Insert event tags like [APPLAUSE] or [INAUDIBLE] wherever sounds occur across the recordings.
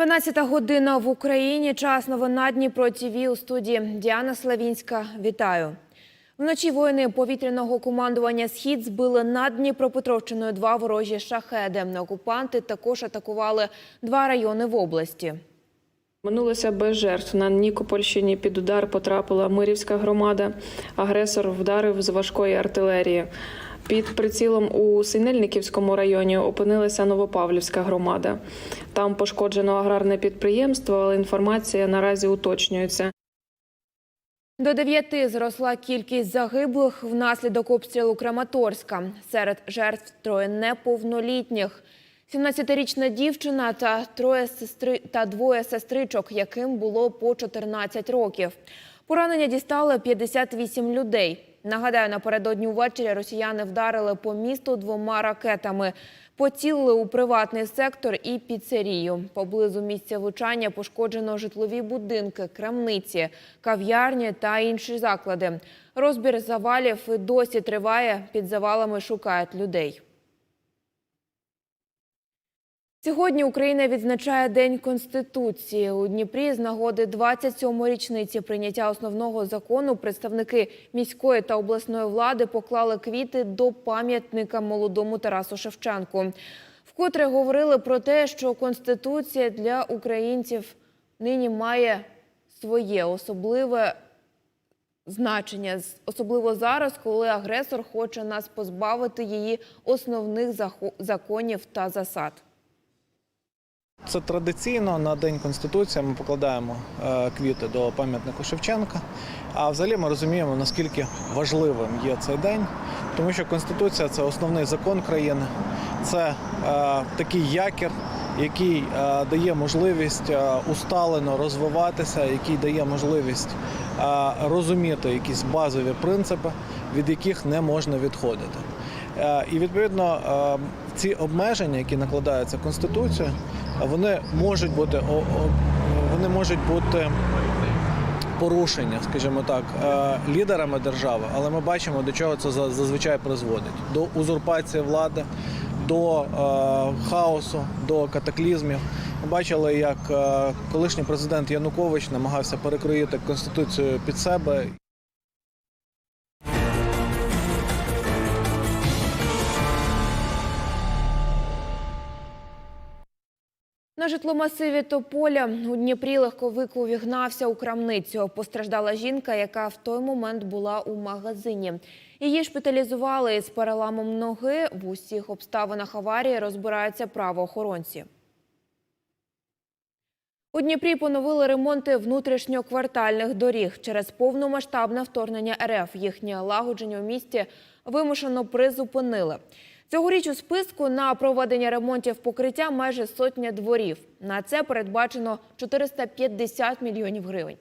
12 година в Україні. Час новин на Дніпро ТІВІ у студії Діана Славінська. Вітаю. Вночі воїни повітряного командування Схід збили над Дніпропетровщиною два ворожі шахеди. Окупанти також атакували два райони в області. Минулося без жертв. На Нікопольщині під удар потрапила Мирівська громада. Агресор вдарив з важкої артилерії. Під прицілом у Синельниківському районі опинилася Новопавлівська громада. Там пошкоджено аграрне підприємство, але інформація наразі уточнюється. До дев'яти зросла кількість загиблих внаслідок обстрілу Краматорська. Серед жертв троє неповнолітніх. 17-річна дівчина та троє сестри та двоє сестричок, яким було по 14 років. Поранення дістали 58 людей. Нагадаю, напередодні ввечері росіяни вдарили по місту двома ракетами. Поцілили у приватний сектор і піцерію. Поблизу місця влучання пошкоджено житлові будинки, крамниці, кав'ярні та інші заклади. Розбір завалів досі триває. Під завалами шукають людей. Сьогодні Україна відзначає День Конституції. У Дніпрі з нагоди 27-ї річниці прийняття основного закону представники міської та обласної влади поклали квіти до пам'ятника молодому Тарасу Шевченку. Вкотре говорили про те, що Конституція для українців нині має своє особливе значення, особливо зараз, коли агресор хоче нас позбавити її основних законів та засад. Це традиційно на День Конституції ми покладаємо е, квіти до пам'ятнику Шевченка. А взагалі ми розуміємо, наскільки важливим є цей день, тому що Конституція це основний закон країни, це е, такий якір, який е, дає можливість усталено розвиватися, який дає можливість розуміти якісь базові принципи, від яких не можна відходити. І відповідно ці обмеження, які накладаються Конституцією, вони можуть бути вони можуть бути порушені, скажімо так, е, лідерами держави, але ми бачимо, до чого це за- зазвичай призводить: до узурпації влади, до е, хаосу, до катаклізмів. Ми бачили, як е, колишній президент Янукович намагався перекроїти конституцію під себе. На житломасиві Тополя у Дніпрі легковик увігнався у крамницю. Постраждала жінка, яка в той момент була у магазині. Її шпиталізували з переламом ноги. В усіх обставинах аварії розбираються правоохоронці. У Дніпрі поновили ремонти внутрішньоквартальних доріг. Через повномасштабне вторгнення РФ їхнє лагодження у місті вимушено призупинили. Цьогоріч у списку на проведення ремонтів покриття майже сотня дворів. На це передбачено 450 мільйонів гривень.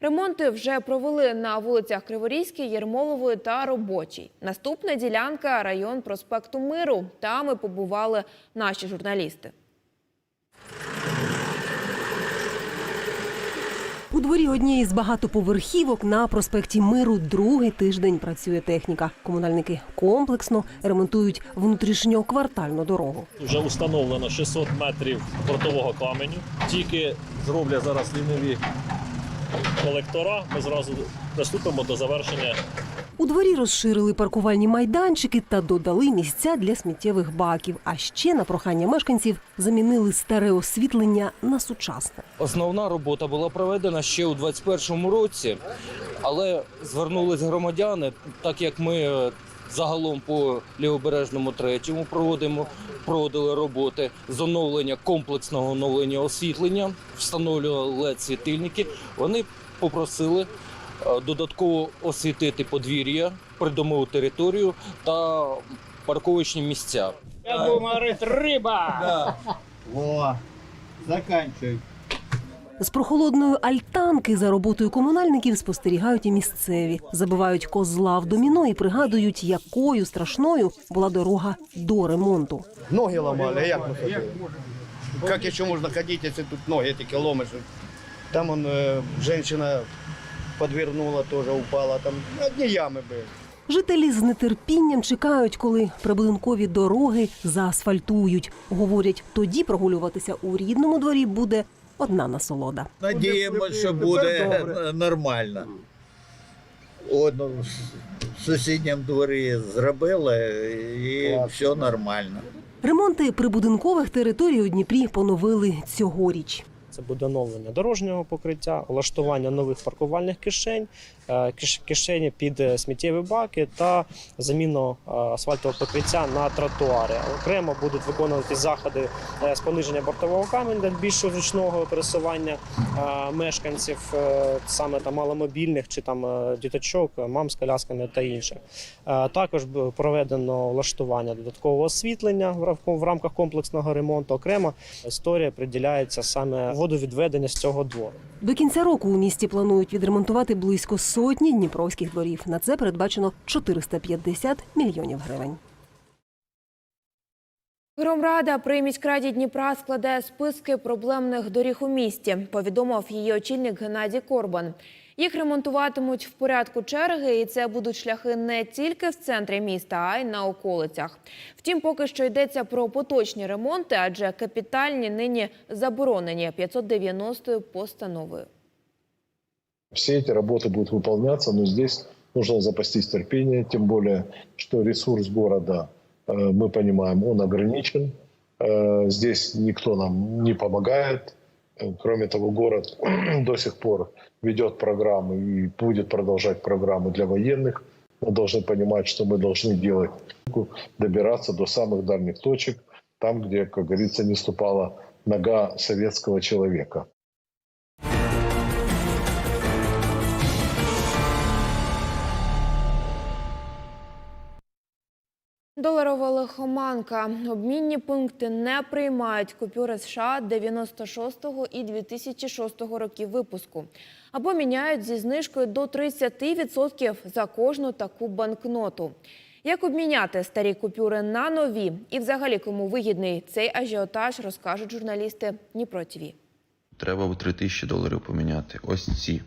Ремонти вже провели на вулицях Криворізькій, Єрмолової та Робочій. Наступна ділянка – район проспекту Миру. Там і побували наші журналісти. У дворі однієї з багатоповерхівок на проспекті Миру другий тиждень працює техніка. Комунальники комплексно ремонтують внутрішньоквартальну дорогу. Вже установлено 600 метрів бортового каменю. Тільки зроблять зараз ліниві колектора. Ми зразу приступимо до завершення У дворі розширили паркувальні майданчики та додали місця для сміттєвих баків. А ще на прохання мешканців замінили старе освітлення на сучасне. Основна робота була проведена ще у 2021 році, але звернулись громадяни, так як ми е, загалом по лівобережному третьому проводимо, проводили роботи з оновлення комплексного оновлення освітлення, встановлювали світильники. Вони попросили додатково освітити подвір'я, придомову територію та парковочні місця. Я говорит, рыба! Во, заканчивай. З прохолодної альтанки за роботою комунальників спостерігають і місцеві. Забивають козла в доміно і пригадують, якою страшною була дорога до ремонту. Ноги ломали, а як ми ходили? Как еще можно ходить, если тут ноги таки ломишь? Там он, э, женщина подвернула тоже, упала. Там одни ямы были. Жителі з нетерпінням чекають, коли прибудинкові дороги заасфальтують. Говорять, тоді прогулюватися у рідному дворі буде одна насолода. Надіємося, що буде нормально. От, ну, в сусідньому дворі зробили і все нормально. Ремонти прибудинкових територій у Дніпрі поновили цьогоріч. Це буде оновлення дорожнього покриття, влаштування нових паркувальних кишень, е, кишені під е, сміттєві баки та заміну е, асфальтового покриття на тротуари. Окремо будуть виконувати заходи з пониження бортового каменю для більш зручного пересування мешканців, саме там маломобільних чи там діточок, мам з колясками та інших. Е, Також проведено влаштування додаткового освітлення в рамках комплексного ремонту. Окремо історія приділяється саме водовідведення з цього двору. До кінця року у місті планують відремонтувати близько сотні дніпровських дворів. На це передбачено 450 мільйонів гривень. Громрада при міськраді Дніпра складає списки проблемних доріг у місті, повідомив її очільник Геннадій Корбан. Їх ремонтуватимуть в порядку черги, і це будуть шляхи не тільки в центрі міста, а й на околицях. Втім, поки що йдеться про поточні ремонти, адже капітальні нині заборонені 590 постановою. Все эти работы будут выполняться, но здесь нужно запастись терпением, тем более, что ресурс города, э, мы понимаем, он ограничен. Э, Здесь никто нам не помогает. Э, Кроме того, город [CLEARS THROAT] до сих пор ведет программы и будет продолжать программы для военных. Мы должны понимать, что мы должны делать, добираться до самых дальних точек, там, где, как говорится, не ступала нога советского человека. Доларова лихоманка. Обмінні пункти не приймають купюри США 96-го і 2006 років випуску. Або міняють зі знижкою до 30% за кожну таку банкноту. Як обміняти старі купюри на нові і взагалі кому вигідний цей ажіотаж, розкажуть журналісти Дніпро ТВ. Треба б 3 тисячі доларів поміняти. Ось ці.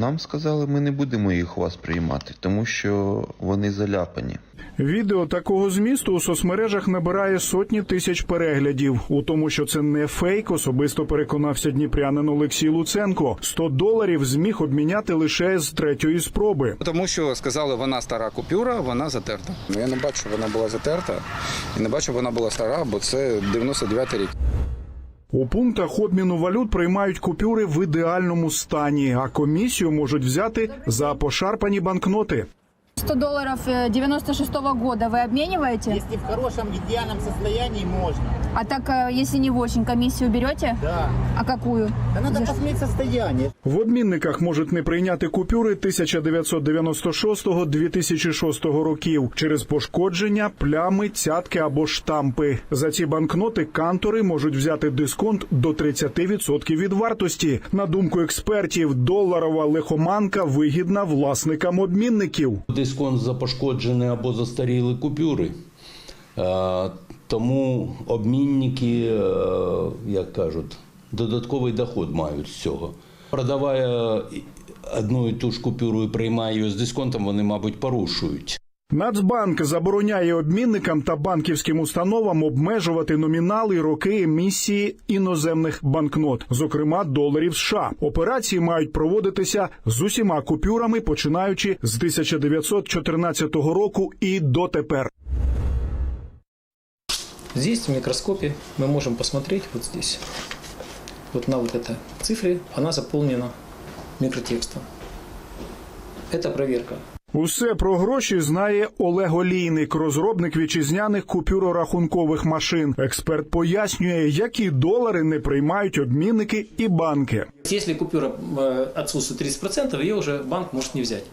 Нам сказали, ми не будемо їх у вас приймати, тому що вони заляпані. Відео такого змісту у соцмережах набирає сотні тисяч переглядів. У тому, що це не фейк, особисто переконався дніпрянин Олексій Луценко. 100 доларів зміг обміняти лише з третьої спроби. Тому що сказали, вона стара купюра, вона затерта. Я не бачу, вона була затерта, і не бачу, вона була стара, бо це 99 рік. У пунктах обміну валют приймають купюри в ідеальному стані, а комісію можуть взяти за пошарпані банкноти. 100 долларов э, 96-го года вы обмениваете? Если в хорошем идеальном состоянии можно. А так, э, если не в очень, комиссию берете? Да. А какую? Да надо посмотреть состояние. В обмінниках можуть не прийняти купюри 1996-2006 років через пошкодження, плями, цятки або штампи. За ці банкноти кантори можуть взяти дисконт до 30% від вартості. На думку експертів, доларова лихоманка вигідна власникам обмінників. Дисконт за пошкоджені або застаріли купюри. Тому обмінники, е, як кажуть, додатковий доход мають з цього. Продавая одну і ту ж купюру і приймає її з дисконтом, вони, мабуть, порушують. Нацбанк забороняє обмінникам та банківським установам обмежувати номінали роки емісії іноземних банкнот, зокрема доларів США. Операції мають проводитися з усіма купюрами, починаючи з 1914 року і дотепер. Здесь в микроскопе мы можем посмотреть вот здесь, вот на вот этой цифре, она заполнена микротекстом. Это проверка. Усе про гроші знає Олег Олійник, розробник вітчизняних купюрорахункових машин. Експерт пояснює, які долари не приймають обмінники і банки. Если купюра э, отсутствует 30%, ее уже банк может не взять.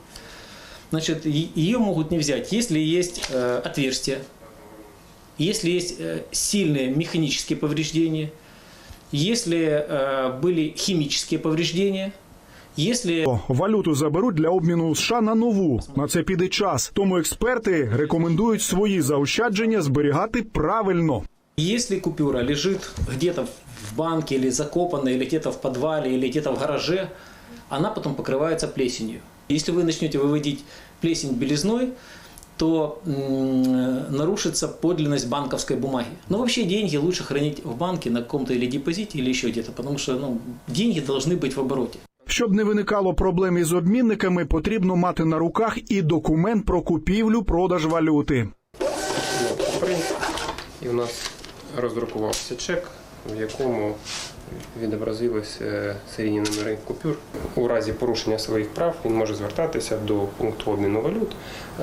Значит, е- ее могут не взять, если есть э, отверстие, если есть э, сильные механические повреждения, если э, были химические повреждения, если Валюту заберуть для обміну США на нову. На це піде час. Тому експерти рекомендують свої заощадження зберігати правильно. Если купюра лежит где-то в банке или закопана, или где-то в подвале, или где-то в гараже, она потом покрывается плесенью. Если вы начнете выводить плесень белизной, то м, нарушится подлинность банковской бумаги. Но вообще деньги лучше хранить в банке на каком-то или депозите, или еще где-то, потому что ну, деньги должны быть в обороте. Щоб не виникало проблем із обмінниками, потрібно мати на руках і документ про купівлю-продаж валюти. принт, і у нас роздрукувався чек, в якому відобразилися серійні номери купюр. У разі порушення своїх прав він може звертатися до пункту обміну валют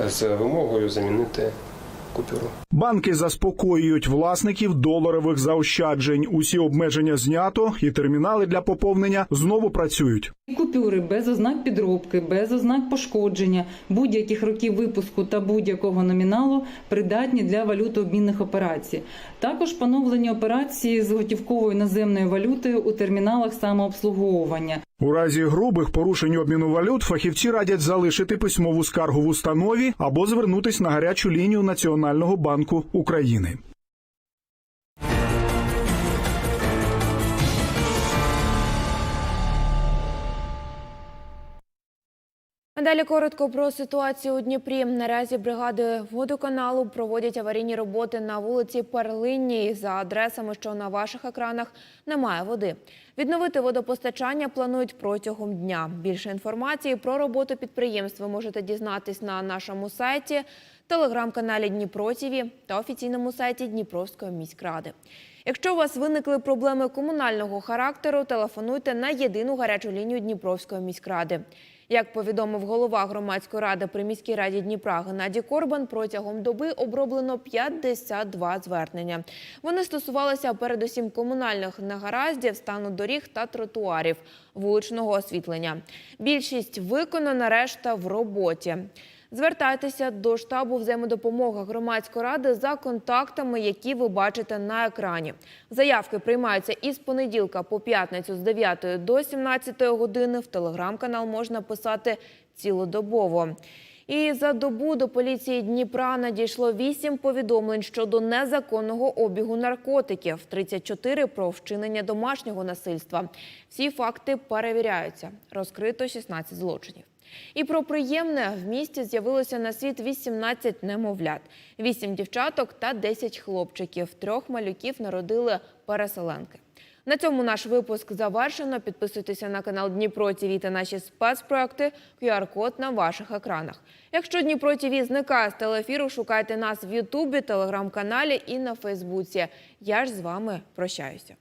з вимогою замінити купюру. Банки заспокоюють власників доларових заощаджень. Усі обмеження знято, і термінали для поповнення знову працюють. Купюри без ознак підробки, без ознак пошкодження, будь-яких років випуску та будь-якого номіналу придатні для валютообмінних операцій. Також поновлені операції з готівковою наземною валютою у терміналах самообслуговування. У разі грубих порушень обміну валют фахівці радять залишити письмову скаргу в установі або звернутись на гарячу лінію Національного банку України. Далі коротко про ситуацію у Дніпрі. Наразі бригади водоканалу проводять аварійні роботи на вулиці Перлинній за адресами, що на ваших екранах немає води. Відновити водопостачання планують протягом дня. Більше інформації про роботу підприємств ви можете дізнатись на нашому сайті, телеграм-каналі Дніпро ТІВІ та офіційному сайті Дніпровської міськради. Якщо у вас виникли проблеми комунального характеру, телефонуйте на єдину гарячу лінію Дніпровської міськради. Як повідомив голова громадської ради при міській раді Дніпра Геннадій Корбан, протягом доби оброблено 52 звернення. Вони стосувалися передусім комунальних негараздів, стану доріг та тротуарів, вуличного освітлення. Більшість виконана, решта в роботі. Звертайтеся до штабу взаємодопомоги громадської ради за контактами, які ви бачите на екрані. Заявки приймаються із понеділка по п'ятницю з 9 до 17 години. В телеграм-канал можна писати цілодобово. І за добу до поліції Дніпра надійшло 8 повідомлень щодо незаконного обігу наркотиків, 34 про вчинення домашнього насильства. Всі факти перевіряються. Розкрито 16 злочинів. І про приємне в місті з'явилося на світ 18 немовлят, 8 дівчаток та 10 хлопчиків. Трьох малюків народили переселенки. На цьому наш випуск завершено. Підписуйтеся на канал Дніпро ТІВІ та наші спецпроекти. QR-код на ваших екранах. Якщо Дніпро ТІВІ зникає з телефіру, шукайте нас в Ютубі, телеграм-каналі і на Фейсбуці. Я ж з вами прощаюся.